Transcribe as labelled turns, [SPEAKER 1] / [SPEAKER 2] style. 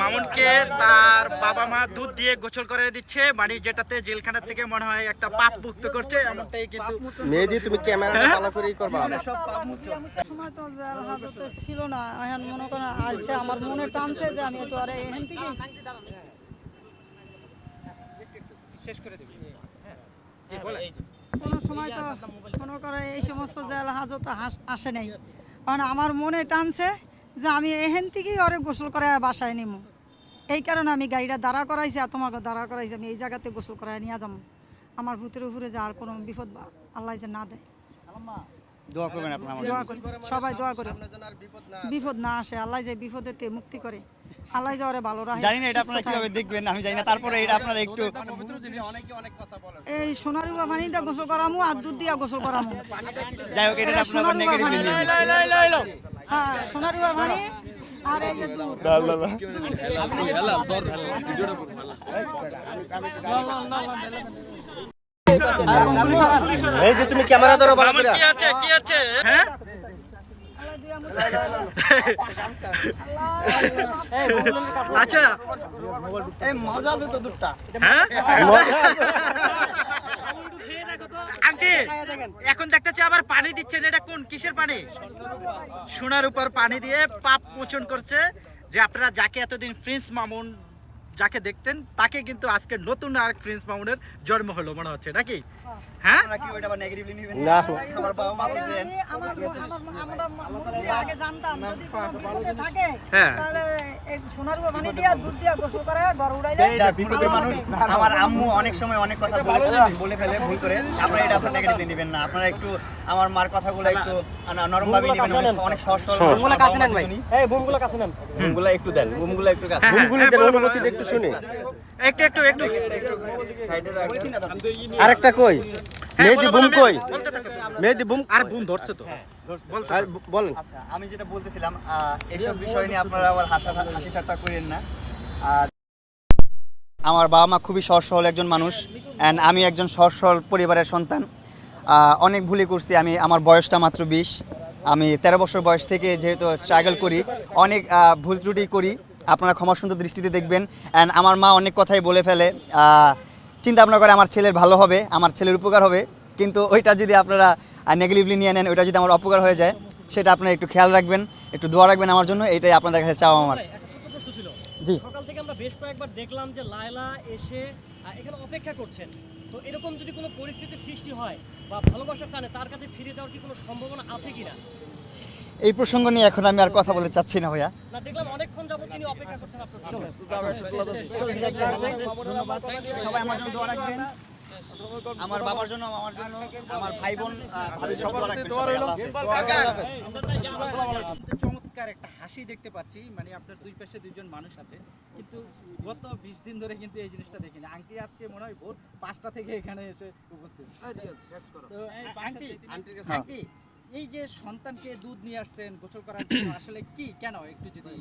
[SPEAKER 1] মামুনকে তার বাবা মা দুধ দিয়ে গোসল করে দিচ্ছে। বাড়ি যেটাতে জেলখানা থেকে মনে হয় একটা পাপ মুক্ত করছে এমনটাই কিন্তু
[SPEAKER 2] মেহেদি তুমি ক্যামেরাটা ভালো করেই করবা।
[SPEAKER 3] সময় তো জেল হাজতে ছিল না। এখন মনে করেন আসছে আমার মনে টানছে যে আমি তো আরে এখান থেকে শেষ করে দেব। কোনো সময় তো মনে করে এই সমস্ত জেল হাজত আসে নাই। কারণ আমার মনে টানছে যে আমি এখান থেকেই ওরে গোসল করে বাসায় নিমু। এই কারণে আমি গাড়িটা দাঁড়া করাইছি আর তোমাকে দাঁড়া করাইছি আমি এই জায়গাতে গোসল করায় নিয়ে যাব আমার ভূতের উপরে যে আর কোনো বিপদ বা- আল্লাহ যে না দেয়।
[SPEAKER 4] দোয়া করবেন আপনার
[SPEAKER 3] দোয়া করি সবাই দোয়া করে। বিপদ না আসে আল্লাহ যে বিপদেতে মুক্তি করে। আল্লাহ যে ওরে ভালো রাখে।
[SPEAKER 4] জানি না এটা আপনারা কীভাবে দেখবেন আমি জানি না। তারপরে এটা আপনারা একটু
[SPEAKER 3] এই সোনারুবা পানি দিয়ে গোসল করামু আর দুধ দিয়া গোসল করামু।
[SPEAKER 4] যাই হোক এটা আপনারা নেগেটিভ
[SPEAKER 3] হ্যাঁ আর এই যে দুধ।
[SPEAKER 2] এই যে তুমি ক্যামেরা ধরো ভালো করে
[SPEAKER 1] কি আছে কি আছে? হ্যাঁ?
[SPEAKER 3] মুক্তি
[SPEAKER 1] আচ্ছা।
[SPEAKER 4] এই মজা হবে তো দুধটা।
[SPEAKER 1] হ্যাঁ? আন্টি এখন দেখতেছি আবার পানি দিচ্ছেন এটা কোন কিসের পানি? সোনার উপর পানি দিয়ে পাপ মোচন করছে। যে আপনারা যাকে এতদিন প্রিন্স মামুন যাকে দেখতেন তাকে কিন্তু আজকে নতুন আর প্রিন্স মামুনের জন্ম হলো মনে হচ্ছে নাকি? হ্যাঁ?
[SPEAKER 4] আপনারা কি ওইটা আবার নেগেটিভলি নেবেন?
[SPEAKER 2] না।
[SPEAKER 4] আমার বাবা মা
[SPEAKER 3] এটা
[SPEAKER 4] বলছেন
[SPEAKER 3] আমি আমার আমার আমরা আগে জানতাম যদি কোনো থাকে
[SPEAKER 1] হ্যাঁ।
[SPEAKER 3] তাহলে
[SPEAKER 4] মানুষ আমার আম্মু অনেক সময় অনেক কথা বলে বলে ফেলে ভুল করে। আপনারা এটা আপনারা নেগেটিভলি নেবেন না। আপনারা একটু আমার মার কথাগুলো একটু নরম ভাবে নেবেন অনেক- সহজ সরল আমার বাবা মা
[SPEAKER 2] এই বুমগুলো কাছে নেন। বুমগুলো একটু দেন বুমগুলো একটু কাছে
[SPEAKER 1] হ্যাঁ,
[SPEAKER 2] বুমগুলো
[SPEAKER 1] হ্যাঁ,
[SPEAKER 2] দেন অনুমতি একটু শুনি।
[SPEAKER 1] একটু একটু একটু।
[SPEAKER 2] আরেকটা কই?
[SPEAKER 1] হ্যাঁ,
[SPEAKER 2] মেহেদি বুম কই। মেহেদি। বুম
[SPEAKER 1] আর বুম ধরছে তো।
[SPEAKER 2] ব- বলেন।
[SPEAKER 4] আচ্ছা আমি যেটা বলতেছিলাম এইসব বিষয় নিয়ে আপনারা আবার হাসা হাসি ঠাট্টা করেন না। আর আমার বাবা মা খুবই সহজ সরল একজন মানুষ অ্যান্ড আমি একজন সহজ সরল পরিবারের সন্তান। অনেক ভুলই করছি আমি আমার বয়সটা মাত্র বিশ। আমি তেরো বছর বয়স থেকে যেহেতু স্ট্রাগল করি অনেক ভুল ত্রুটি করি। আপনারা ক্ষমা সুন্দর দৃষ্টিতে দেখবেন। অ্যান্ড আমার মা অনেক কথাই বলে ফেলে। চিন্তা ভাবনা করে আমার ছেলের ভালো হবে আমার ছেলের উপকার হবে। কিন্তু ওইটা যদি আপনারা নেগেটিভলি নিয়ে নেন ওইটা যদি আমার অপকার হয়ে যায় সেটা আপনারা একটু খেয়াল রাখবেন একটু দোয়া রাখবেন আমার জন্য এটাই আপনাদের কাছে চাওয়া আমার। জি।
[SPEAKER 5] সকাল থেকে আমরা বেশ কয়েকবার দেখলাম যে লায়লা এসে এখানে অপেক্ষা করছেন। তো এরকম যদি কোনো পরিস্থিতি সৃষ্টি হয় বা ভালোবাসার টানে তার কাছে ফিরে যাওয়ার কি কোনো সম্ভাবনা আছে কিনা?
[SPEAKER 4] এই প্রসঙ্গ নিয়ে এখন আমি আর কথা বলতে চাচ্ছি না ভাইয়া।
[SPEAKER 5] না দেখলাম অনেকক্ষণ যাবত তিনি অপেক্ষা করছেন আপনার
[SPEAKER 4] সবাই আমার জন্য দোয়া রাখবেন। আমার বাবার জন্য আমার জন্য আমার ভাই বোন রাখবেন সবাই আল্লাহ হাফেজ।
[SPEAKER 6] চমৎকার একটা হাসি দেখতে পাচ্ছি মানে আপনার দুই পাশে দুইজন মানুষ আছে কিন্তু গত বিশ দিন ধরে কিন্তু এই জিনিসটা দেখিনি। আংটি আজকে মনে হয় ভোর পাঁচটা থেকে এখানে এসে উপস্থিত। আংটি আংটি এই যে সন্তানকে দুধ নিয়ে আসছেন গোসল করার জন্য আসলে কি কেন? একটু যদি